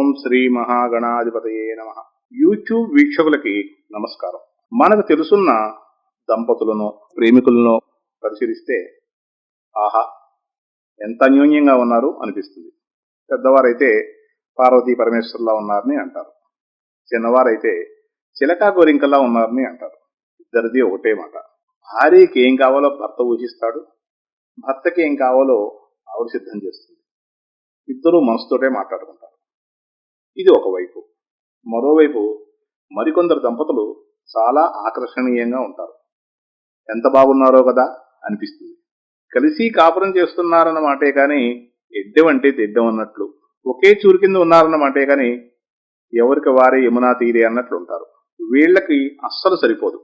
ఓం శ్రీ మహాగణాధిపతయే నమ. యూట్యూబ్ వీక్షకులకి నమస్కారం. మనకు తెలుసున్న దంపతులను ప్రేమికులను పరిశీలిస్తే ఆహా ఎంత అన్యోన్యంగా ఉన్నారు అనిపిస్తుంది. పెద్దవారైతే పార్వతీ పరమేశ్వర్లా ఉన్నారని అంటారు. చిన్నవారైతే చిలకా గోరింకలా ఉన్నారని అంటారు. ఇద్దరిది ఒకటే మాట. భార్యకి ఏం కావాలో భర్త ఊహిస్తాడు భర్తకి ఏం కావాలో ఆవిడ సిద్ధం చేస్తుంది. ఇద్దరూ మనసుతోటే మాట్లాడుకుంటారు. ఇది ఒకవైపు మరోవైపు మరికొందరు దంపతులు చాలా ఆకర్షణీయంగా ఉంటారు. ఎంత బాగున్నారో కదా అనిపిస్తుంది. కలిసి కాపురం చేస్తున్నారన్నమాటే కానీ ఎద్దెం అంటే తెడ్డం అన్నట్లు ఒకే చూరు కింద ఉన్నారన్నమాటే కానీ ఎవరికి వారే యమునా తీరే అన్నట్లు ఉంటారు. వీళ్ళకి అస్సలు సరిపోదు.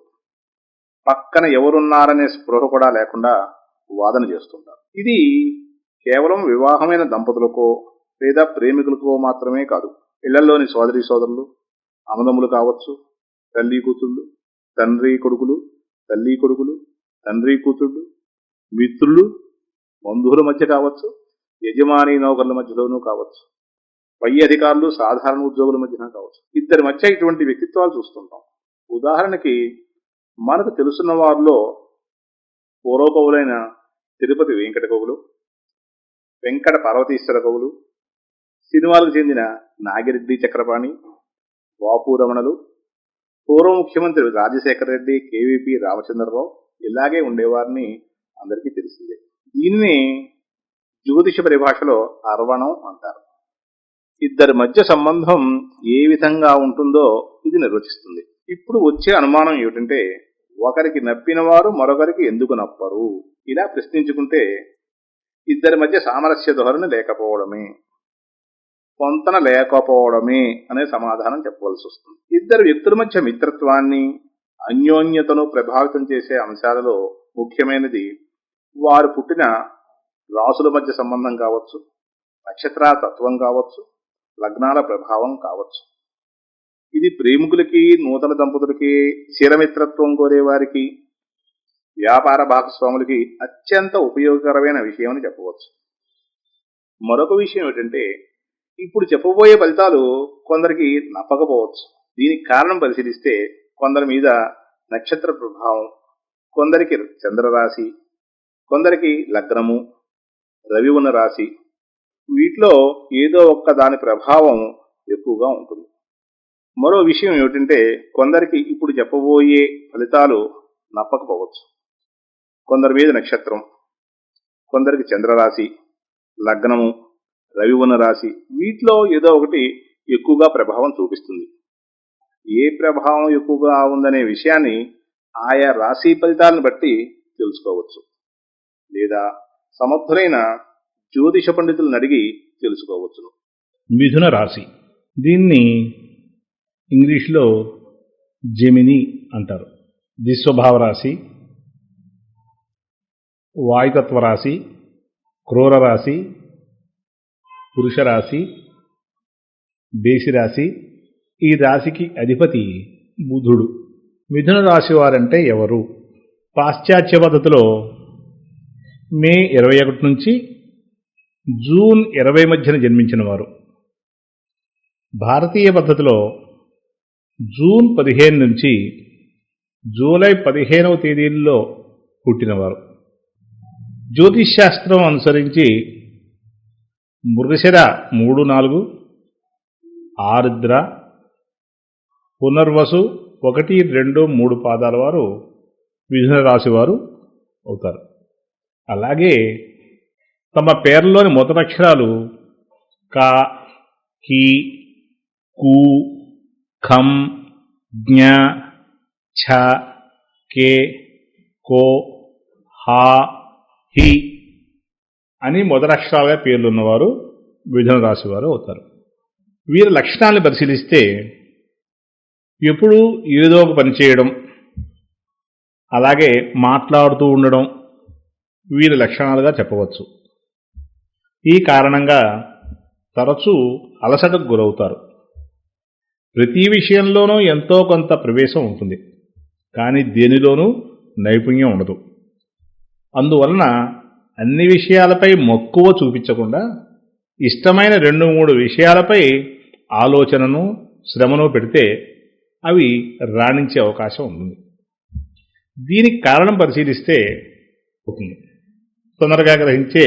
పక్కన ఎవరున్నారనే స్పృహ కూడా లేకుండా వాదన చేస్తుంటారు. ఇది కేవలం వివాహమైన దంపతులకో లేదా ప్రేమికులకో మాత్రమే కాదు. ఇళ్ళలోని సోదరి సోదరులు అమదములు కావచ్చు తల్లి కూతుళ్ళు తండ్రి కొడుకులు తల్లి కొడుకులు తండ్రి కూతుళ్ళు మిత్రులు బంధువుల మధ్య కావచ్చు యజమాని నౌకర్ల మధ్యలోనూ కావచ్చు పై అధికారులు సాధారణ ఉద్యోగుల మధ్యన కావచ్చు. ఇద్దరి మధ్య ఇటువంటి వ్యక్తిత్వాలు చూస్తుంటాం. ఉదాహరణకి మనకు తెలుసున్న వారిలో పూర్వకవులైన తిరుపతి వెంకట కవులు వెంకట పార్వతీశ్వర కవులు సినిమాలకు చెందిన నాగిరెడ్డి చక్రపాణి వాపు రమణలు పూర్వ ముఖ్యమంత్రి రాజశేఖర రెడ్డి కేవీపీ రామచంద్రరావు ఇలాగే ఉండేవారిని అందరికీ తెలిసిందే. దీనిని జ్యోతిష పరిభాషలో అర్వణం అంటారు. ఇద్దరి మధ్య సంబంధం ఏ విధంగా ఉంటుందో ఇది నిర్వచిస్తుంది. ఇప్పుడు వచ్చే అనుమానం ఏమిటంటే ఒకరికి నప్పిన వారు మరొకరికి ఎందుకు నప్పరు? ఇలా ప్రశ్నించుకుంటే ఇద్దరి మధ్య సామరస్య ధోరణి లేకపోవడమే. పొంతన లేకపోవడమే అనే సమాధానం చెప్పవలసి వస్తుంది. ఇద్దరు వ్యక్తుల మధ్య మిత్రత్వాన్ని అన్యోన్యతను ప్రభావితం చేసే అంశాలలో ముఖ్యమైనది వారు పుట్టిన రాసుల మధ్య సంబంధం కావచ్చు నక్షత్ర తత్వం కావచ్చు లగ్నాల ప్రభావం కావచ్చు. ఇది ప్రేమికులకి నూతన దంపతులకి చిరమిత్రత్వం కోరే వారికి వ్యాపార భాగస్వాములకి అత్యంత ఉపయోగకరమైన విషయం అని చెప్పవచ్చు. మరొక విషయం ఏంటంటే ఇప్పుడు చెప్పబోయే ఫలితాలు కొందరికి నప్పకపోవచ్చు దీనికి కారణం పరిశీలిస్తే కొందరి మీద నక్షత్ర ప్రభావం కొందరికి చంద్రరాశి కొందరికి లగ్నము రవి ఉన్న రాశి. వీటిలో ఏదో ఒక్క దాని ప్రభావం ఎక్కువగా ఉంటుంది. మరో విషయం ఏమిటంటే కొందరికి ఇప్పుడు చెప్పబోయే ఫలితాలు నప్పకపోవచ్చు కొందరి మీద నక్షత్రం కొందరికి చంద్రరాశి లగ్నము రవి ఉన్న రాశి వీటిలో ఏదో ఒకటి ఎక్కువగా ప్రభావం చూపిస్తుంది. ఏ ప్రభావం ఎక్కువగా ఉందనే విషయాన్ని ఆయా రాశి ఫలితాలను బట్టి తెలుసుకోవచ్చు. లేదా సమర్థులైన జ్యోతిష పండితులను అడిగి తెలుసుకోవచ్చును. మిథున రాశి. దీన్ని ఇంగ్లీష్లో జెమిని అంటారు. దిస్వభావ రాశి వాయుతత్వ రాశి క్రూర రాశి పురుష రాశి రాశి ఈ రాశికి అధిపతి బుధుడు. మిథున రాశి వారంటే ఎవరు? పాశ్చాత్య పద్ధతిలో మే ఇరవై ఒకటి నుంచి జూన్ ఇరవై మధ్యన జన్మించిన వారు. భారతీయ పద్ధతిలో జూన్ పదిహేను నుంచి జూలై పదిహేనవ తేదీల్లో పుట్టినవారు. జ్యోతిష్ శాస్త్రం అనుసరించి మృగశిర మూడు నాలుగు ఆరుద్ర పునర్వసు ఒకటి రెండు మూడు పాదాల వారు మిథున రాశి వారు అవుతారు. అలాగే తమ పేర్లోని మొదటక్షరాలు కా కి కు ఖం జ్ఞ ఛ కే కో హా హి అని మొదలక్షరాలుగా పేర్లున్నవారు మిథున రాశి వారు అవుతారు. వీరి లక్షణాలను పరిశీలిస్తే ఎప్పుడూ ఏదో ఒక పని చేయడం అలాగే మాట్లాడుతూ ఉండడం వీరి లక్షణాలుగా చెప్పవచ్చు. ఈ కారణంగా తరచూ అలసటకు గురవుతారు. ప్రతి విషయంలోనూ ఎంతో కొంత ప్రవేశం ఉంటుంది. కానీ దేనిలోనూ నైపుణ్యం ఉండదు. అందువలన అన్ని విషయాలపై మక్కువ చూపించకుండా ఇష్టమైన రెండు మూడు విషయాలపై ఆలోచనను శ్రమను పెడితే అవి రాణించే అవకాశం ఉంటుంది. దీనికి కారణం పరిశీలిస్తే అవుతుంది తొందరగా గ్రహించే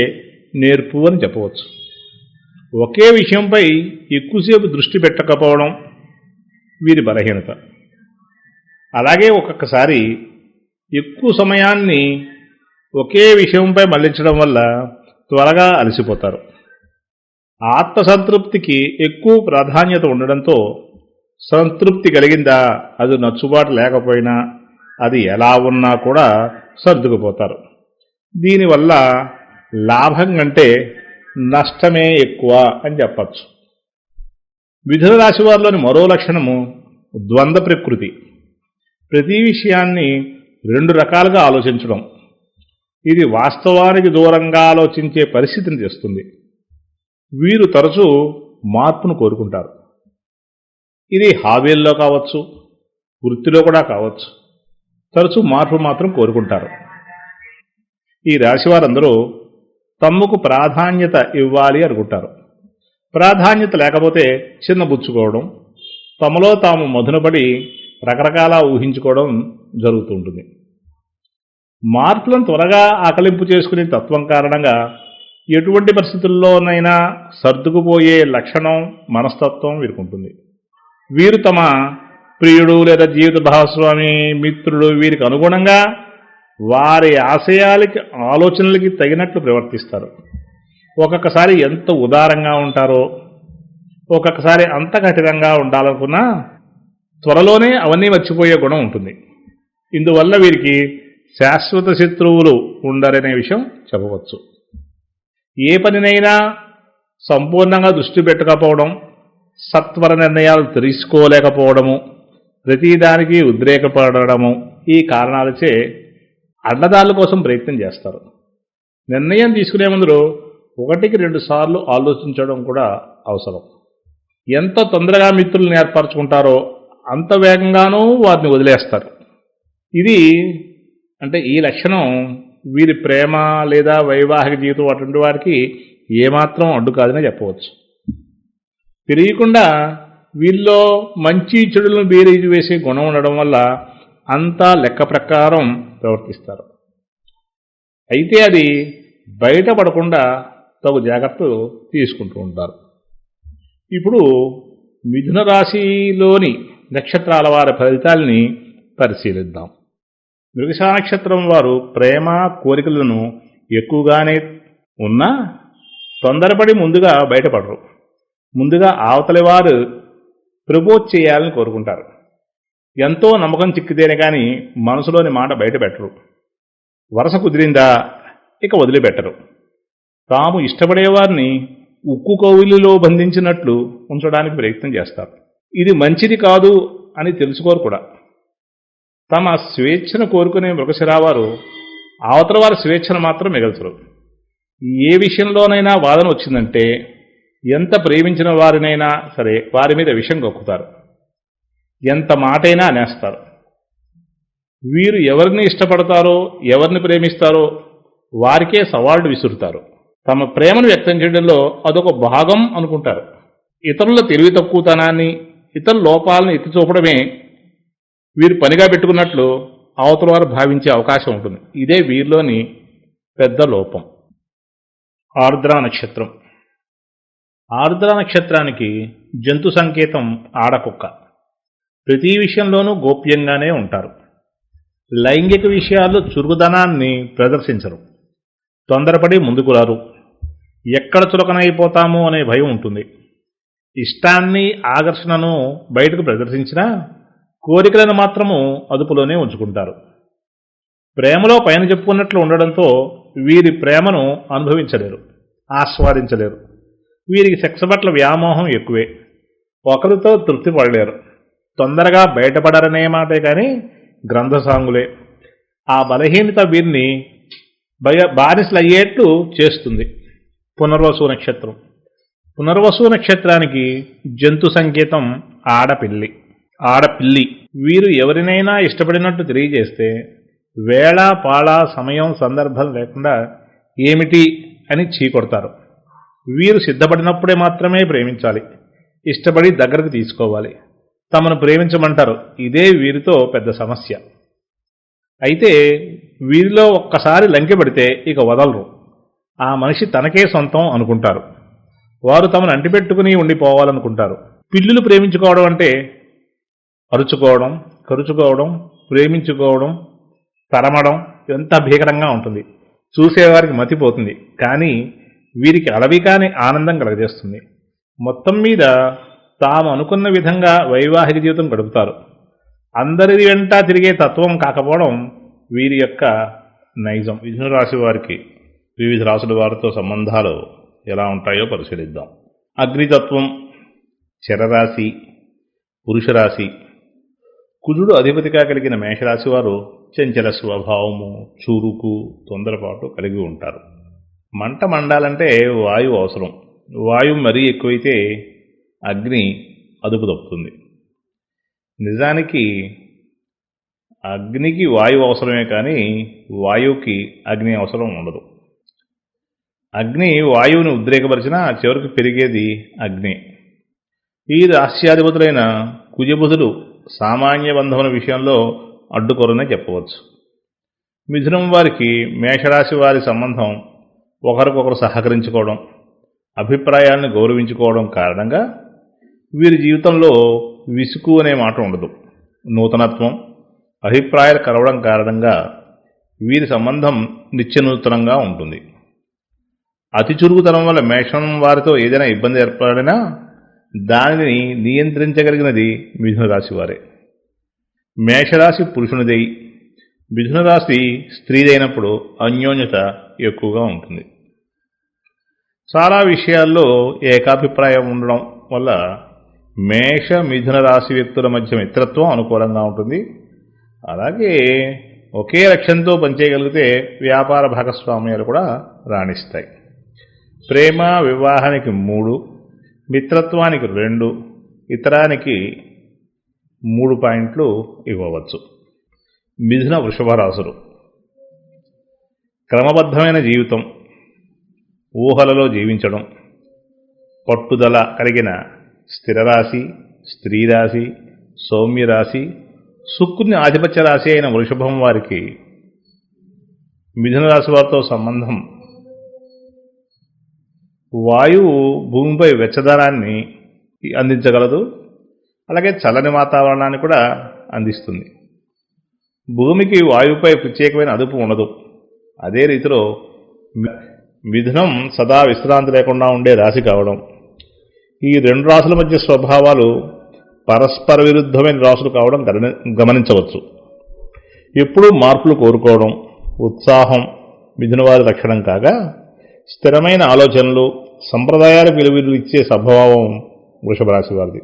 నేర్పు అని చెప్పవచ్చు. ఒకే విషయంపై ఎక్కువసేపు దృష్టి పెట్టకపోవడం వీరి బలహీనత. అలాగే ఒక్కొక్కసారి ఎక్కువ సమయాన్ని ఒకే విషయంపై మళ్ళించడం వల్ల త్వరగా అలసిపోతారు. ఆత్మసంతృప్తికి ఎక్కువ ప్రాధాన్యత ఉండడంతో సంతృప్తి కలిగిందా అది నచ్చుబాటు లేకపోయినా అది ఎలా ఉన్నా కూడా సర్దుకుపోతారు. దీనివల్ల లాభం కంటే నష్టమే ఎక్కువ అని చెప్పచ్చు. మిథున రాశి వారిలోని మరో లక్షణము ద్వంద్వ ప్రకృతి. ప్రతి విషయాన్ని రెండు రకాలుగా ఆలోచించడం. ఇది వాస్తవానికి దూరంగా ఆలోచించే పరిస్థితిని తెస్తుంది. వీరు తరచూ మార్పును కోరుకుంటారు. ఇది హాబీల్లో కావచ్చు వృత్తిలో కూడా కావచ్చు. తరచూ మార్పు మాత్రం కోరుకుంటారు. ఈ రాశివారందరూ తమకు ప్రాధాన్యత ఇవ్వాలి అనుకుంటారు. ప్రాధాన్యత లేకపోతే చిన్నబుచ్చుకోవడం తమలో తాము మధునపడి రకరకాల ఊహించుకోవడం జరుగుతుంటుంది మార్పులను త్వరగా ఆకలింపు చేసుకునే తత్వం కారణంగా ఎటువంటి పరిస్థితుల్లోనైనా సర్దుకుపోయే లక్షణం మనస్తత్వం వీరుకుంటుంది. వీరు తమ ప్రియుడు లేదా జీవిత భాగస్వామి మిత్రుడు వీరికి అనుగుణంగా వారి ఆశయాలకి ఆలోచనలకి తగినట్లు ప్రవర్తిస్తారు. ఒక్కొక్కసారి ఎంత ఉదారంగా ఉంటారో ఒక్కొక్కసారి అంత కఠినంగా ఉండాలనుకున్నా త్వరలోనే అవన్నీ మర్చిపోయే గుణం ఉంటుంది. ఇందువల్ల వీరికి శాశ్వత శత్రువులు ఉండరనే విషయం చెప్పవచ్చు. ఏ పనినైనా సంపూర్ణంగా దృష్టి పెట్టకపోవడం సత్వర నిర్ణయాలు తెలుసుకోలేకపోవడము ప్రతిదానికి ఉద్రేకపడము ఈ కారణాలచే అడ్డదారుల కోసం ప్రయత్నం చేస్తారు. నిర్ణయం తీసుకునే ముందు ఒకటికి రెండు సార్లు ఆలోచించడం కూడా అవసరం. ఎంత తొందరగా మిత్రులను ఏర్పరచుకుంటారో అంత వేగంగానూ వారిని వదిలేస్తారు. ఇది అంటే ఈ లక్షణం వీరి ప్రేమ లేదా వైవాహిక జీవితం అటువంటి వారికి ఏమాత్రం అడ్డు కాదనే చెప్పవచ్చు. తెలియకుండా వీళ్ళలో మంచి చెడులను బేరీజు వేసే గుణం ఉండడం వల్ల అంతా లెక్క ప్రకారం ప్రవర్తిస్తారు. అయితే అది బయటపడకుండా తగు జాగ్రత్తలు తీసుకుంటూ ఉంటారు. ఇప్పుడు మిథున రాశిలోని నక్షత్రాల వారి ఫలితాల్ని పరిశీలిద్దాం. మృగశానక్షత్రం వారు ప్రేమ కోరికలను ఎక్కువగానే ఉన్నా తొందరపడి ముందుగా బయటపడరు. ముందుగా అవతలి వారు ప్రపోజ్ చేయాలని కోరుకుంటారు. ఎంతో నమ్మకం చిక్కితేనే కానీ మనసులోని మాట బయటపెట్టరు. వరుస వరస కుదిరిందా ఇక వదిలిపెట్టరు. తాము ఇష్టపడేవారిని ఉక్కు కౌలిలో బంధించినట్లు ఉంచడానికి ప్రయత్నం చేస్తారు. ఇది మంచిది కాదు అని తెలుసుకోరు కూడా. తమ స్వేచ్ఛను కోరుకునే మృగశిరావారు అవతల వారి స్వేచ్ఛను మాత్రం మిగల్చరు. ఏ విషయంలోనైనా వాదన వచ్చిందంటే ఎంత ప్రేమించిన వారినైనా సరే వారి మీద విషం కక్కుతారు ఎంత మాటైనా అనేస్తారు. వీరు ఎవరిని ఇష్టపడతారో ఎవరిని ప్రేమిస్తారో వారికే సవాళ్ళు విసురుతారు. తమ ప్రేమను వ్యక్తం చేయడంలో అదొక భాగం అనుకుంటారు. ఇతరుల తెలివి తక్కువతనాన్ని ఇతర లోపాలను ఎత్తి చూపడమే వీరు పనిగా పెట్టుకున్నట్లు అవతల వారు భావించే అవకాశం ఉంటుంది. ఇదే వీరిలోని పెద్ద లోపం. ఆర్ద్ర నక్షత్రం. ఆర్ద్ర నక్షత్రానికి జంతు సంకేతం ఆడకుక్క. ప్రతి విషయంలోనూ గోప్యంగానే ఉంటారు. లైంగిక విషయాల్లో చురుకుదనాన్ని ప్రదర్శించరు. తొందరపడి ముందుకు రారు. ఎక్కడ చులకనైపోతాము అనే భయం ఉంటుంది. ఇష్టాన్ని ఆకర్షణను బయటకు ప్రదర్శించినా కోరికలను మాత్రము అదుపులోనే ఉంచుకుంటారు. ప్రేమలో పైన చెప్పుకున్నట్లు ఉండడంతో వీరి ప్రేమను అనుభవించలేరు ఆస్వాదించలేరు. వీరికి సెక్స్ పట్ల వ్యామోహం ఎక్కువే. ఒకరితో తృప్తి పడలేరు. తొందరగా బయటపడరనే మాటే కానీ గ్రంథసాంగులే. ఆ బలహీనత వీరిని భయ బానిసలు అయ్యేట్లు చేస్తుంది. పునర్వసు నక్షత్రం. పునర్వసు నక్షత్రానికి జంతు సంకేతం ఆడపిల్లి. ఆడపిల్లి. వీరు ఎవరినైనా ఇష్టపడినట్టు తెలియజేస్తే వేళ పాళ సమయం సందర్భం లేకుండా ఏమిటి అని చీకొడతారు. వీరు సిద్ధపడినప్పుడే మాత్రమే ప్రేమించాలి. ఇష్టపడి దగ్గరకు తీసుకోవాలి. తమను ప్రేమించమంటారు. ఇదే వీరితో పెద్ద సమస్య. అయితే వీరిలో ఒక్కసారి లంకెపడితే ఇక వదలరు. ఆ మనిషి తనకే సొంతం అనుకుంటారు. వారు తమను అంటిపెట్టుకుని ఉండిపోవాలనుకుంటారు. పిల్లులు ప్రేమించుకోవడం అంటే అరుచుకోవడం కరుచుకోవడం ప్రేమించుకోవడం తరమడం ఎంత భీకరంగా ఉంటుంది. చూసేవారికి మతిపోతుంది. కానీ వీరికి అలవి కాని ఆనందం కలగజేస్తుంది. మొత్తం మీద తాము అనుకున్న విధంగా వైవాహిక జీవితం గడుపుతారు. అందరి వెంట తిరిగే తత్వం కాకపోవడం వీరి యొక్క నైజం. మిథున రాశి వారికి వివిధ రాసుల వారితో సంబంధాలు ఎలా ఉంటాయో పరిశీలిద్దాం. అగ్నితత్వం చరరాశి పురుషరాశి కుజుడు అధిపతిగా కలిగిన మేషరాశి వారు చంచల స్వభావము చురుకు తొందరపాటు కలిగి ఉంటారు. మంట మండాలంటే వాయువు అవసరం. వాయువు మరీ ఎక్కువైతే అగ్ని అదుపు తప్పుతుంది నిజానికి అగ్నికి వాయువు అవసరమే కానీ వాయువుకి అగ్ని అవసరం ఉండదు. అగ్ని వాయువుని ఉద్రేకపరిచినా చివరికి పెరిగేది అగ్ని. ఈ రాష్ట్రాధిపతులైన కుజబుధులు సామాన్య బంధముల విషయంలో అడ్డుకొరనే చెప్పవచ్చు. మిథునం వారికి మేషరాశి వారి సంబంధం ఒకరికొకరు సహకరించుకోవడం అభిప్రాయాలను గౌరవించుకోవడం కారణంగా వీరి జీవితంలో విసుగు అనే మాట ఉండదు. నూతనత్వం అభిప్రాయాలు కలవడం కారణంగా వీరి సంబంధం నిత్యనూతనంగా ఉంటుంది. అతి చురుకుతనం వల్ల మేషం వారితో ఏదైనా ఇబ్బంది ఏర్పడినా దానిని నియంత్రించగలిగినది మిథునరాశి వారే. మేషరాశి పురుషునిదై. మిథునరాశి స్త్రీదైనప్పుడు అన్యోన్యత ఎక్కువగా ఉంటుంది. చాలా విషయాల్లో ఏకాభిప్రాయం ఉండడం వల్ల మేష మిథున రాశి వ్యక్తుల మధ్య మిత్రత్వం అనుకూలంగా ఉంటుంది. అలాగే ఒకే లక్ష్యంతో పనిచేయగలిగితే వ్యాపార భాగస్వామ్యాలు కూడా రాణిస్తాయి. ప్రేమ వివాహానికి మూడు మిత్రత్వానికి రెండు ఇతరానికి మూడు పాయింట్లు ఇవ్వవచ్చు. మిథున వృషభ రాశులు క్రమబద్ధమైన జీవితం ఊహలలో జీవించడం పట్టుదల కలిగిన స్థిరరాశి స్త్రీరాశి సౌమ్యరాశి శుక్రుని ఆధిపత్య రాశి అయిన వృషభం వారికి మిథున రాశి వారితో సంబంధం వాయువు భూమిపై వెచ్చదనాన్ని అందించగలదు. అలాగే చల్లని వాతావరణాన్ని కూడా అందిస్తుంది. భూమికి వాయువుపై ప్రత్యేకమైన అదుపు ఉండదు. అదే రీతిలో మిథునం సదా విశ్రాంతి లేకుండా ఉండే రాశి కావడం. ఈ రెండు రాసుల మధ్య స్వభావాలు పరస్పర విరుద్ధమైన రాసులు కావడం గమని- గమనించవచ్చు. ఎప్పుడూ మార్పులు కోరుకోవడం ఉత్సాహం మిథునవారి లక్షణం కాగా స్థిరమైన ఆలోచనలు సంప్రదాయాల విలువలు ఇచ్చే స్వభావం వృషభ రాశి వారిది.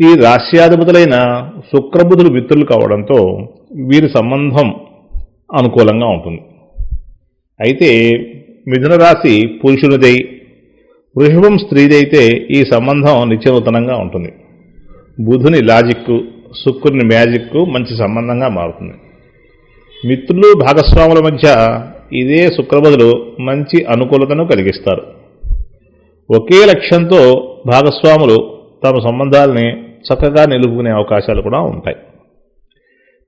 ఈ రాశ్యాధిపతులైన శుక్రబుధులు మిత్రులు కావడంతో వీరి సంబంధం అనుకూలంగా ఉంటుంది. అయితే మిథున రాశి పురుషునిదై వృషభం స్త్రీదైతే ఈ సంబంధం నిత్యనూతనంగా ఉంటుంది. బుధుని లాజిక్ శుక్రుని మ్యాజిక్ మంచి సంబంధంగా మారుతుంది. మిత్రులు భాగస్వాముల మధ్య ఇదే శుక్రబదులు మంచి అనుకూలతను కలిగిస్తారు. ఒకే లక్ష్యంతో భాగస్వాములు తమ సంబంధాలని చక్కగా నిలుపుకునే అవకాశాలు కూడా ఉంటాయి.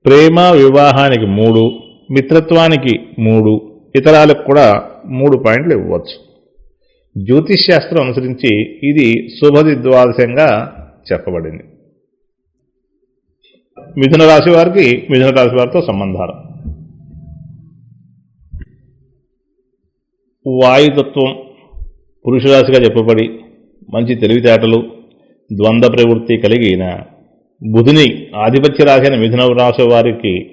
ప్రేమ వివాహానికి మూడు మిత్రత్వానికి మూడు ఇతరాలకు కూడా మూడు పాయింట్లు ఇవ్వచ్చు. జ్యోతిష్ శాస్త్రం అనుసరించి ఇది శుభది ద్వాదశంగా చెప్పబడింది. మిథున రాశి వారికి మిథున రాశి వారితో సంబంధాలు. వాయుతత్వం పురుషరాశిగా చెప్పబడి మంచి తెలివితేటలు ద్వంద్వ ప్రవృత్తి కలిగిన బుధుని ఆధిపత్య రాశి అయిన మిథున రాశి వారికి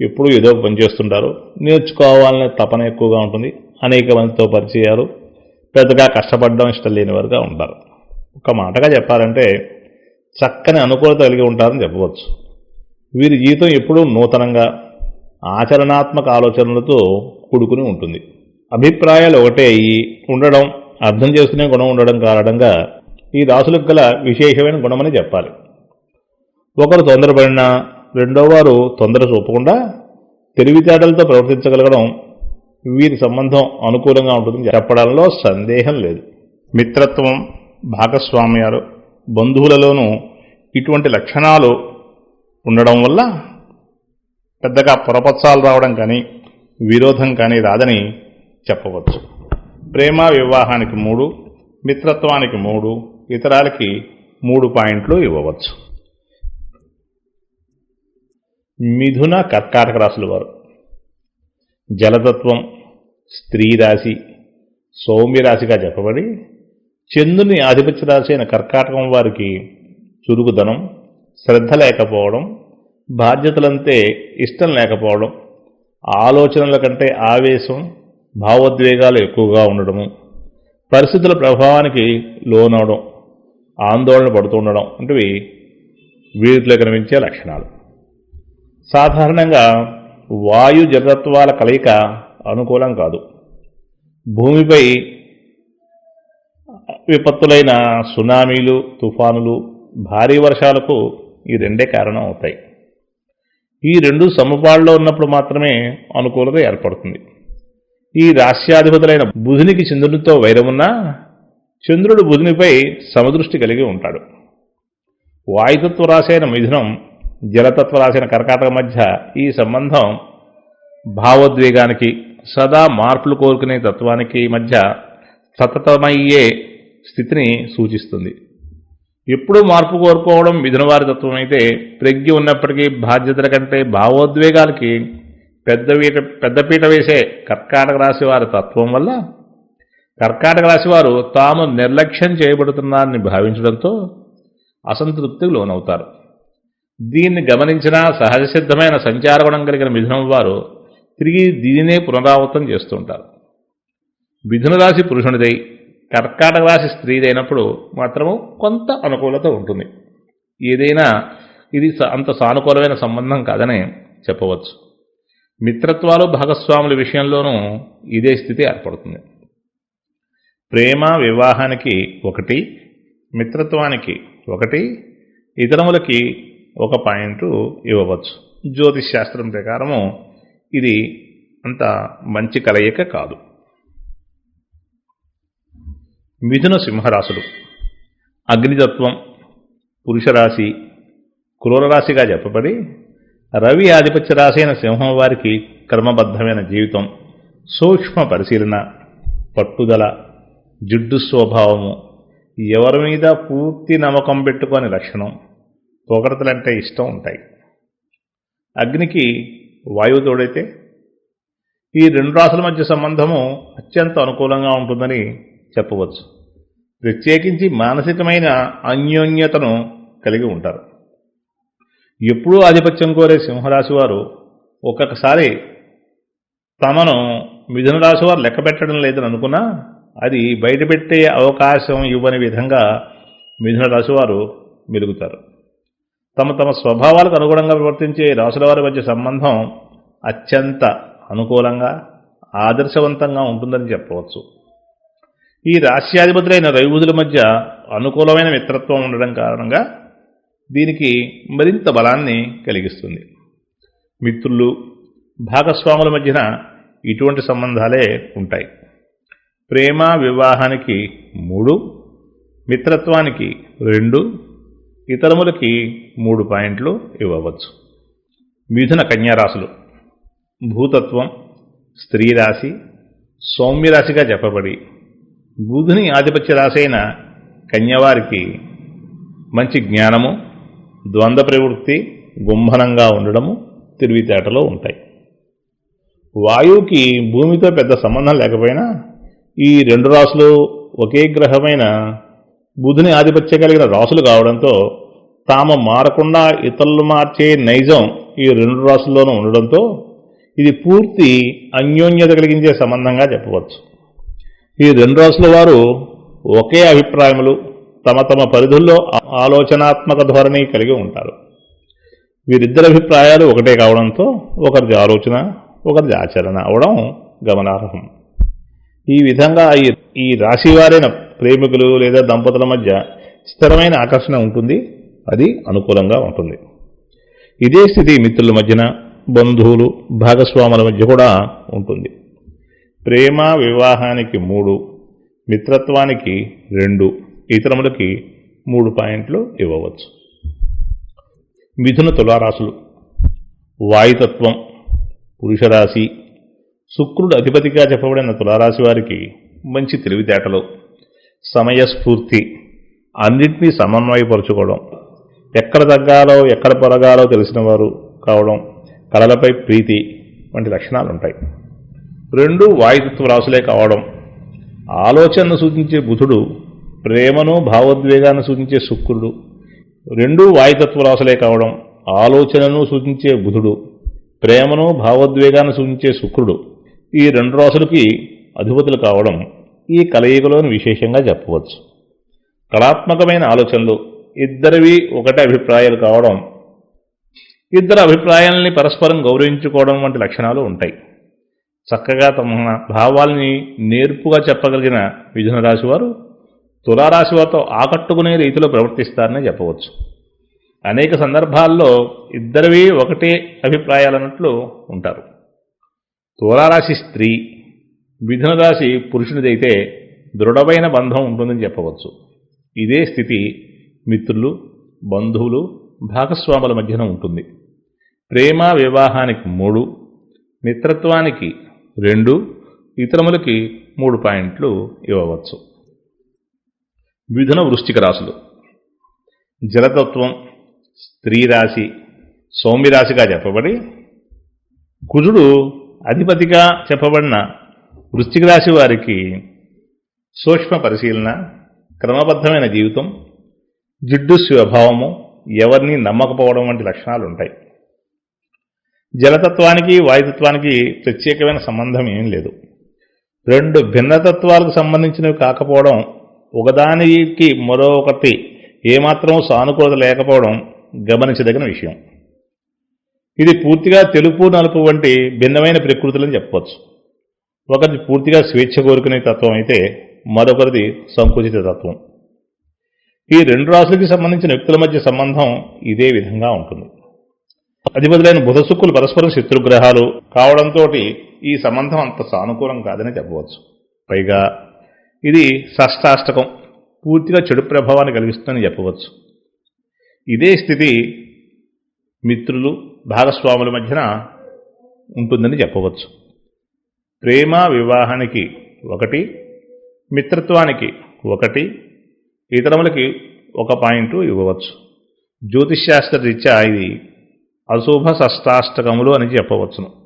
ఎప్పుడూ ఏదో పనిచేస్తుంటారు నేర్చుకోవాలనే తపన ఎక్కువగా ఉంటుంది. అనేక మందితో పరిచయాలు పెద్దగా కష్టపడడం ఇష్టం లేని వారుగా ఉంటారు. ఒక మాటగా చెప్పాలంటే చక్కని అనుకూలత కలిగి ఉంటారని చెప్పవచ్చు. వీరి జీవితం ఎప్పుడూ నూతనంగా ఆచరణాత్మక ఆలోచనలతో కూడుకుని ఉంటుంది. అభిప్రాయాలు ఒకటే అయ్యి ఉండడం అర్థం చేసుకునే గుణం ఉండడం కారణంగా ఈ రాసులకు గల విశేషమైన గుణమని చెప్పాలి. ఒకరు తొందరపడినా రెండో వారు తొందర చూపకుండా తెలివితేటలతో ప్రవర్తించగలగడం వీరి సంబంధం అనుకూలంగా ఉంటుందని చెప్పడంలో సందేహం లేదు. మిత్రత్వం భాగస్వామ్యాలు బంధువులలోనూ ఇటువంటి లక్షణాలు ఉండడం వల్ల పెద్దగా పొరపత్సాలు రావడం కానీ విరోధం కానీ రాదని చెప్పవచ్చు. ప్రేమ వివాహానికి మూడు మిత్రత్వానికి మూడు ఇతరాలకి మూడు పాయింట్లు ఇవ్వవచ్చు. మిథున కర్కాటక రాశుల వారు. జలతత్వం స్త్రీ రాశి చెప్పబడి చంద్రుని ఆధిపత్య రాశి అయిన కర్కాటకం వారికి చురుకుదనం శ్రద్ధ లేకపోవడం బాధ్యతలంతే ఇష్టం లేకపోవడం ఆలోచనల కంటే ఆవేశం భావోద్వేగాలు ఎక్కువగా ఉండడము పరిస్థితుల ప్రభావానికి లోనవడం ఆందోళన పడుతుండడం వంటివి వీటిలో కనిపించే లక్షణాలు. సాధారణంగా వాయు జగత్వాల కలయిక అనుకూలం కాదు. భూమిపై విపత్తులైన సునామీలు తుఫానులు భారీ వర్షాలకు ఈ రెండే కారణం అవుతాయి. ఈ రెండు సమపాళ్ళలో ఉన్నప్పుడు మాత్రమే అనుకూలత ఏర్పడుతుంది. ఈ రాశ్యాధిపతులైన బుధునికి చంద్రునితో వైరమున్నా చంద్రుడు బుధునిపై సమదృష్టి కలిగి ఉంటాడు. వాయుతత్వ రాశైన మిథునం జలతత్వ రాశైన కర్కాటక మధ్య ఈ సంబంధం భావోద్వేగానికి సదా మార్పులు కోరుకునే తత్వానికి మధ్య సతతమయ్యే స్థితిని సూచిస్తుంది. ఎప్పుడూ మార్పు కోరుకోవడం మిథునవారి తత్వం అయితే ప్రజ్ఞ ఉన్నప్పటికీ బాధ్యతల కంటే భావోద్వేగాలకి పెద్దపీట పెద్దపీట వేసే కర్కాటక రాశి వారి తత్వం వల్ల కర్కాటక రాశి వారు తాము నిర్లక్ష్యం చేయబడుతున్నారని భావించడంతో అసంతృప్తికి లోనవుతారు. దీన్ని గమనించిన సహజ సిద్ధమైన సంచారగుణం కలిగిన మిథునం వారు తిరిగి దీనినే పునరావృతం చేస్తుంటారు మిథున రాశి పురుషునిదై కర్కాటక రాశి స్త్రీదైనప్పుడు మాత్రము కొంత అనుకూలత ఉంటుంది. ఏదైనా ఇది అంత సానుకూలమైన సంబంధం కాదని చెప్పవచ్చు. మిత్రత్వాలు భాగస్వాముల విషయంలోనూ ఇదే స్థితి ఏర్పడుతుంది. ప్రేమ వివాహానికి ఒకటి మిత్రత్వానికి ఒకటి ఇతరములకి ఒక పాయింట్ ఇవ్వవచ్చు. జ్యోతిష్ శాస్త్రం ప్రకారము ఇది అంత మంచి కలయిక కాదు. మిథున సింహరాశులు. అగ్నితత్వం పురుషరాశి క్రూరరాశిగా చెప్పబడి రవి ఆధిపత్య రాశైన సింహం వారికి క్రమబద్ధమైన జీవితం సూక్ష్మ పరిశీలన పట్టుదల జిడ్డు స్వభావము ఎవరి మీద పూర్తి నమ్మకం పెట్టుకొని లక్షణం పొగడతలంటే ఇష్టం ఉంటాయి. అగ్నికి వాయువు తోడైతే ఈ రెండు రాసుల మధ్య సంబంధము అత్యంత అనుకూలంగా ఉంటుందని చెప్పవచ్చు. ప్రత్యేకించి మానసికమైన అన్యోన్యతను కలిగి ఉంటారు. ఎప్పుడూ ఆధిపత్యం కోరే సింహరాశి వారు ఒక్కొక్కసారి తమను మిథున రాశి వారు లెక్క పెట్టడం లేదని అనుకున్నా అది బయటపెట్టే అవకాశం ఇవ్వని విధంగా మిథున రాశి వారు మెలుగుతారు తమ తమ స్వభావాలకు అనుగుణంగా ప్రవర్తించే రాసుల వారి మధ్య సంబంధం అత్యంత అనుకూలంగా ఆదర్శవంతంగా ఉంటుందని చెప్పవచ్చు. ఈ రాశ్యాధిపతులైన రవిబుధుల మధ్య అనుకూలమైన మిత్రత్వం ఉండడం కారణంగా దీనికి మరింత బలాన్ని కలిగిస్తుంది. మిత్రులు భాగస్వాముల మధ్యన ఇటువంటి సంబంధాలే ఉంటాయి. ప్రేమ వివాహానికి మూడు మిత్రత్వానికి రెండు ఇతరములకి మూడు పాయింట్లు ఇవ్వవచ్చు. మిథున కన్యారాశులు. భూతత్వం స్త్రీరాశి సౌమ్యరాశిగా చెప్పబడి బుధుని ఆధిపత్య రాశి అయిన కన్యవారికి మంచి జ్ఞానము ద్వంద్వ ప్రవృత్తి గుంభనంగా ఉండడము తెలివితేటలో ఉంటాయి. వాయువుకి భూమితో పెద్ద సంబంధం లేకపోయినా ఈ రెండు రాసులు ఒకే గ్రహమైన బుధుని ఆధిపత్యం కలిగిన రాసులు కావడంతో తాము మారకుండా ఇతరులు మార్చే నైజం ఈ రెండు రాసుల్లోనూ ఉండడంతో ఇది పూర్తి అన్యోన్యత కలిగించే సంబంధంగా చెప్పవచ్చు. ఈ రెండు రాసుల వారు ఒకే అభిప్రాయములు తమ తమ పరిధుల్లో ఆలోచనాత్మక ధోరణి కలిగి ఉంటారు. వీరిద్దరి అభిప్రాయాలు ఒకటే కావడంతో ఒకరిది ఆలోచన ఒకరిది ఆచరణ అవడం గమనార్హం. ఈ విధంగా ఈ ఈ రాశివారైన ప్రేమికులు లేదా దంపతుల మధ్య స్థిరమైన ఆకర్షణ ఉంటుంది. అది అనుకూలంగా ఉంటుంది. ఇదే స్థితి మిత్రుల మధ్యన బంధువులు భాగస్వాముల మధ్య కూడా ఉంటుంది. ప్రేమ వివాహానికి మూడు మిత్రత్వానికి రెండు ఇతరములకి మూడు పాయింట్లు ఇవ్వవచ్చు. మిథున తులారాశులు. వాయుతత్వం పురుషరాశి శుక్రుడు అధిపతిగా చెప్పబడిన తులారాశి వారికి మంచి తెలివితేటలు. సమయస్ఫూర్తి అన్నింటినీ సమన్వయపరుచుకోవడం ఎక్కడ తగ్గాలో ఎక్కడ పొరగాలో తెలిసిన వారు కావడం కళలపై ప్రీతి వంటి లక్షణాలు ఉంటాయి రెండు వాయుతత్వ రాశులే కావడం. ఆలోచనను సూచించే బుధుడు ప్రేమను భావోద్వేగాన్ని సూచించే శుక్రుడు. రెండూ వాయుతత్వ రాశులే కావడం ఆలోచనను సూచించే బుధుడు ప్రేమను భావోద్వేగాన్ని సూచించే శుక్రుడు. ఈ రెండు రాశులకి అధిపతులు కావడం ఈ కలయికలోని విశేషంగా చెప్పవచ్చు. కళాత్మకమైన ఆలోచనలు ఇద్దరివి ఒకటే అభిప్రాయాలు కావడం ఇద్దరు అభిప్రాయాలని పరస్పరం గౌరవించుకోవడం వంటి లక్షణాలు ఉంటాయి. చక్కగా తమ భావాల్ని నేర్పుగా చెప్పగలిగిన మిథున రాశివారు తులారాశి వారితో ఆకట్టుకునే రీతిలో ప్రవర్తిస్తారని చెప్పవచ్చు. అనేక సందర్భాల్లో ఇద్దరివి ఒకటే అభిప్రాయాలన్నట్లు ఉంటారు. తులారాశి స్త్రీ మిథున రాశి పురుషునిదైతే దృఢమైన బంధం ఉంటుందని చెప్పవచ్చు. ఇదే స్థితి మిత్రులు బంధువులు భాగస్వాముల మధ్యన ఉంటుంది. ప్రేమ వివాహానికి మూడు మిత్రత్వానికి రెండు ఇతరములకి మూడు పాయింట్లు ఇవ్వవచ్చు. మిథున వృశ్చిక రాశులు. జలతత్వం స్త్రీ రాశి చెప్పబడి కుజుడు అధిపతిగా చెప్పబడిన వృశ్చిక రాశి వారికి సూక్ష్మ పరిశీలన క్రమబద్ధమైన జీవితం జిడ్డు స్వభావము ఎవరిని నమ్మకపోవడం వంటి లక్షణాలు ఉంటాయి జలతత్వానికి వాయుతత్వానికి ప్రత్యేకమైన సంబంధం ఏం లేదు. రెండు భిన్నతత్వాలకు సంబంధించినవి కాకపోవడం ఒకదానికి మరొకటి ఏమాత్రం సానుకూలత లేకపోవడం గమనించదగిన విషయం. ఇది పూర్తిగా తెలుపు నలుపు వంటి భిన్నమైన ప్రకృతులని చెప్పవచ్చు. ఒకటి పూర్తిగా స్వేచ్ఛ కోరుకునే తత్వం అయితే మరొకరిది సంకుచిత తత్వం. ఈ రెండు రాశులకి సంబంధించిన వ్యక్తుల మధ్య సంబంధం ఇదే విధంగా ఉంటుంది. అధిపతులైన బుధ శుక్రులు పరస్పరం శత్రుగ్రహాలు కావడంతో ఈ సంబంధం అంత సానుకూలం కాదని చెప్పవచ్చు. పైగా ఇది షష్టాష్టకం. పూర్తిగా చెడు ప్రభావాన్ని కలిగిస్తుందని చెప్పవచ్చు. ఇదే స్థితి మిత్రులు భాగస్వాముల మధ్యన ఉంటుందని చెప్పవచ్చు. ప్రేమ వివాహానికి ఒకటి మిత్రత్వానికి ఒకటి ఇతరములకి ఒక పాయింట్ ఇవ్వవచ్చు. జ్యోతిష్శాస్త్ర రీత్యా ఇది అశుభ షష్టాష్టకములు అని చెప్పవచ్చును.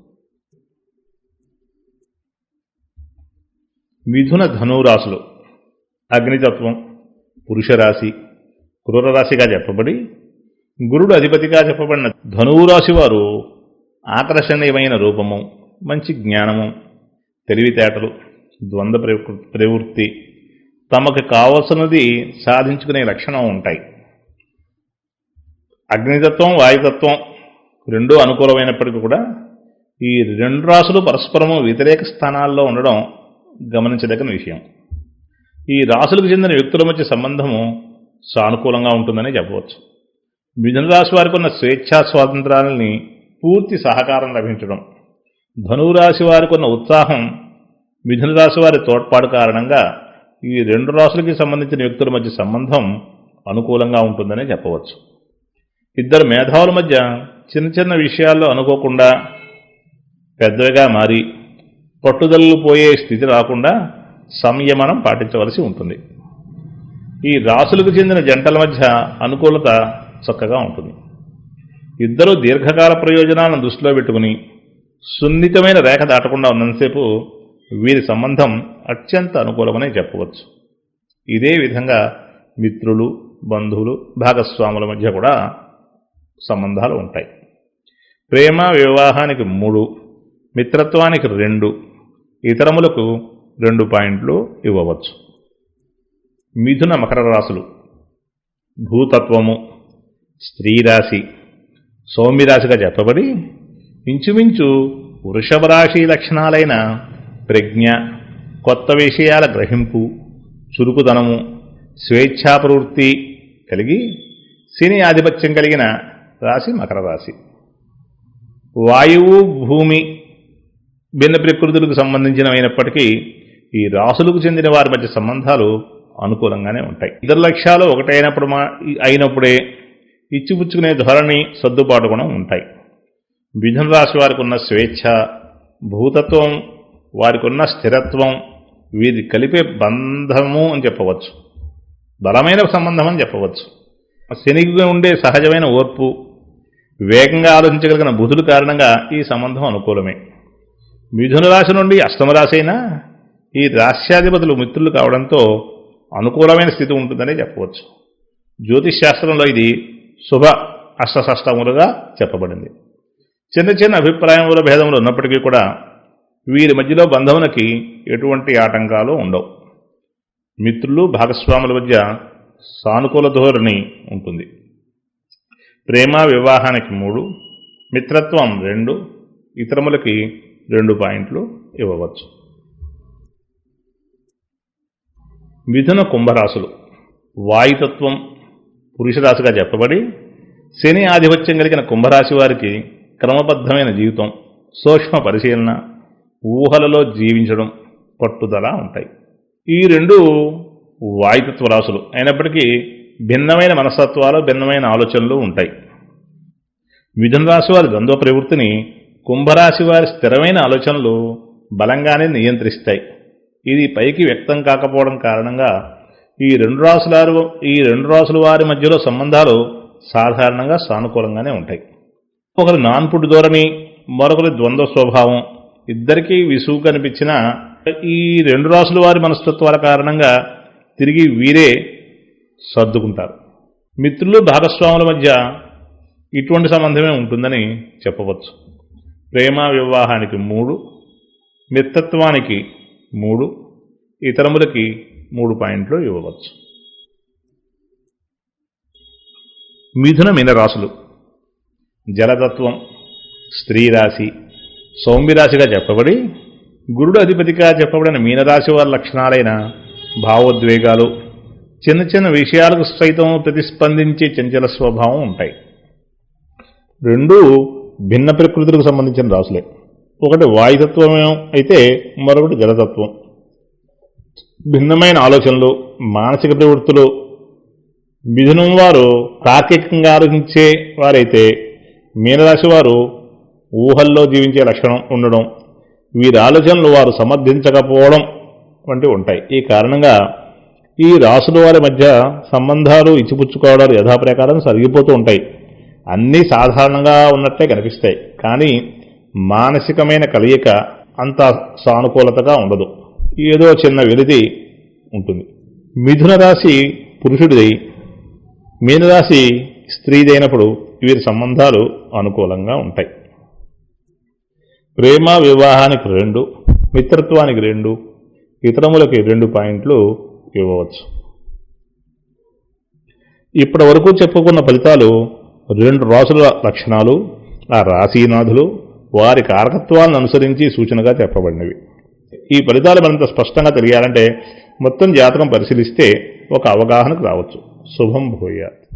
మిథున ధనురాశులు. అగ్నితత్వం పురుషరాశి క్రూరరాశిగా చెప్పబడి గురుడు అధిపతిగా చెప్పబడిన ధనువురాశి వారు ఆకర్షణీయమైన రూపము మంచి జ్ఞానము తెలివితేటలు ద్వంద్వ ప్రవృత్తి తమకు కావలసినది సాధించుకునే లక్షణం ఉంటాయి. అగ్నితత్వం వాయుతత్వం రెండూ అనుకూలమైనప్పటికీ కూడా ఈ రెండు రాసులు పరస్పరము వ్యతిరేక స్థానాల్లో ఉండడం గమనించదగిన విషయం. ఈ రాసులకు చెందిన వ్యక్తుల మధ్య సంబంధము సానుకూలంగా ఉంటుందని చెప్పవచ్చు. మిథున రాశి వారికి ఉన్న స్వేచ్ఛా స్వాతంత్రాలని పూర్తి సహకారం లభించడం. ధనురాశి వారికి ఉన్న ఉత్సాహం మిథున రాశి వారి తోడ్పాటు కారణంగా ఈ రెండు రాసులకి సంబంధించిన వ్యక్తుల మధ్య సంబంధం అనుకూలంగా ఉంటుందని చెప్పవచ్చు. ఇద్దరు మేధావుల మధ్య చిన్న చిన్న విషయాల్లో అనుకోకుండా పెద్దగా మారి పట్టుదలలు పోయే స్థితి రాకుండా సంయమనం పాటించవలసి ఉంటుంది. ఈ రాసులకు చెందిన జంటల మధ్య అనుకూలత చక్కగా ఉంటుంది. ఇద్దరూ దీర్ఘకాల ప్రయోజనాలను దృష్టిలో పెట్టుకుని సున్నితమైన రేఖ దాటకుండా ఉన్నంతసేపు వీరి సంబంధం అత్యంత అనుకూలమని చెప్పవచ్చు. ఇదే విధంగా మిత్రులు బంధువులు భాగస్వాముల మధ్య కూడా సంబంధాలు ఉంటాయి. ప్రేమ వివాహానికి మూడు మిత్రత్వానికి రెండు ఇతరములకు రెండు పాయింట్లు ఇవ్వవచ్చు. మిథున మకర రాశులు. భూతత్వము స్త్రీరాశి సౌమ్యరాశిగా చెప్పబడి ఇంచుమించు వృషభ రాశి లక్షణాలైన ప్రజ్ఞ కొత్త విషయాల గ్రహింపు చురుకుదనము స్వేచ్ఛా ప్రవృత్తి కలిగి శని ఆధిపత్యం కలిగిన రాశి మకర రాశి. వాయువు భూమి భిన్న ప్రకృతులకు సంబంధించినవైనప్పటికీ ఈ రాసులకు చెందిన వారి మధ్య సంబంధాలు అనుకూలంగానే ఉంటాయి. ఇద్దరు లక్ష్యాలు ఒకటైనప్పుడు మా అయినప్పుడే ఇచ్చిపుచ్చుకునే ధోరణి సర్దుబాటు గుణం ఉంటాయి. మిథున రాశి వారికి ఉన్న స్వేచ్ఛ భూతత్వం వారికి ఉన్న స్థిరత్వం వీరి కలిపే బంధము అని చెప్పవచ్చు. బలమైన సంబంధం అని చెప్పవచ్చు. శనిగా ఉండే సహజమైన ఓర్పు వేగంగా ఆలోచించగలిగిన బుధుల కారణంగా ఈ సంబంధం అనుకూలమే. మిథున రాశి నుండి అష్టమ రాశి అయినా ఈ రాశ్యాధిపతులు మిత్రులు కావడంతో అనుకూలమైన స్థితి ఉంటుందనే చెప్పవచ్చు. జ్యోతిష్ శాస్త్రంలో ఇది శుభ అష్టసష్టములుగా చెప్పబడింది. చిన్న చిన్న అభిప్రాయముల భేదములు ఉన్నప్పటికీ కూడా వీరి మధ్యలో బంధములకి ఎటువంటి ఆటంకాలు ఉండవు. మిత్రులు భాగస్వాముల మధ్య సానుకూల ధోరణి ఉంటుంది. ప్రేమ వివాహానికి మూడు మిత్రత్వం రెండు ఇతరములకి రెండు పాయింట్లు ఇవ్వవచ్చు. మిథున కుంభరాశులు. వాయుతత్వం పురుషరాశిగా చెప్పబడి శని ఆధిపత్యం కలిగిన కుంభరాశి వారికి క్రమబద్ధమైన జీవితం సూక్ష్మ పరిశీలన ఊహలలో జీవించడం పట్టుదల ఉంటాయి. ఈ రెండు వాయుతత్వ రాశులు అయినప్పటికీ భిన్నమైన మనస్తత్వాలు భిన్నమైన ఆలోచనలు ఉంటాయి. మిథున రాశి వారి ద్వంద్వ ప్రవృత్తిని కుంభరాశి వారి స్థిరమైన ఆలోచనలు బలంగానే నియంత్రిస్తాయి. ఇది పైకి వ్యక్తం కాకపోవడం కారణంగా ఈ రెండు రాసుల ఈ రెండు రాసుల వారి మధ్యలో సంబంధాలు సాధారణంగా సానుకూలంగానే ఉంటాయి. ఒకరి నాన్పుడు ధోరణి మరొకరి ద్వంద్వ స్వభావం. ఇద్దరికీ విసుగు కనిపించిన ఈ రెండు రాసుల వారి మనస్తత్వాల కారణంగా తిరిగి వీరే సర్దుకుంటారు. మిత్రులు భాగస్వాముల మధ్య ఇటువంటి సంబంధమే ఉంటుందని చెప్పవచ్చు. ప్రేమ వివాహానికి మూడు మిత్రత్వానికి మూడు ఇతరములకి మూడు పాయింట్లు ఇవ్వవచ్చు. మిథున మీనరాశులు జలతత్వం స్త్రీరాశి సౌమ్యరాశిగా చెప్పబడి గురుడు అధిపతిగా చెప్పబడిన మీనరాశి వారి లక్షణాలైన భావోద్వేగాలు చిన్న చిన్న విషయాలకు సైతం ప్రతిస్పందించే చంచల స్వభావం ఉంటాయి. రెండు భిన్న ప్రకృతులకు సంబంధించిన రాసులే. ఒకటి వాయుతత్వం అయితే మరొకటి జలతత్వం. భిన్నమైన ఆలోచనలు మానసిక ప్రవృత్తులు. మిథునం వారు తార్కికంగా ఆలోచించే వారైతే మీనరాశి వారు ఊహల్లో జీవించే లక్షణం ఉండడం వీరి ఆలోచనలు వారు సమర్థించకపోవడం వంటివి ఉంటాయి. ఈ కారణంగా ఈ రాసుల వారి మధ్య సంబంధాలు ఇచ్చిపుచ్చుకోవడాలు యథాప్రకారం సరిగిపోతూ ఉంటాయి. అన్నీ సాధారణంగా ఉన్నట్టే కనిపిస్తాయి. కానీ మానసికమైన కలయిక అంత సానుకూలతగా ఉండదు. ఏదో చిన్న వెలితి ఉంటుంది. మిథున రాశి పురుషుడిది మీనరాశి స్త్రీదైనప్పుడు వీరి సంబంధాలు అనుకూలంగా ఉంటాయి. ప్రేమ వివాహానికి రెండు మిత్రత్వానికి రెండు ఇతరములకి రెండు పాయింట్లు ఇవ్వవచ్చు. ఇప్పటి వరకు చెప్పుకున్న ఫలితాలు రెండు రాసుల లక్షణాలు ఆ రాశీనాథులు వారి కారకత్వాలను అనుసరించి సూచనగా చెప్పబడినవి. ఈ ఫలితాలు మరింత స్పష్టంగా తెలియాలంటే మొత్తం జాతకం పరిశీలిస్తే ఒక అవగాహనకు రావచ్చు. శుభం భూయ.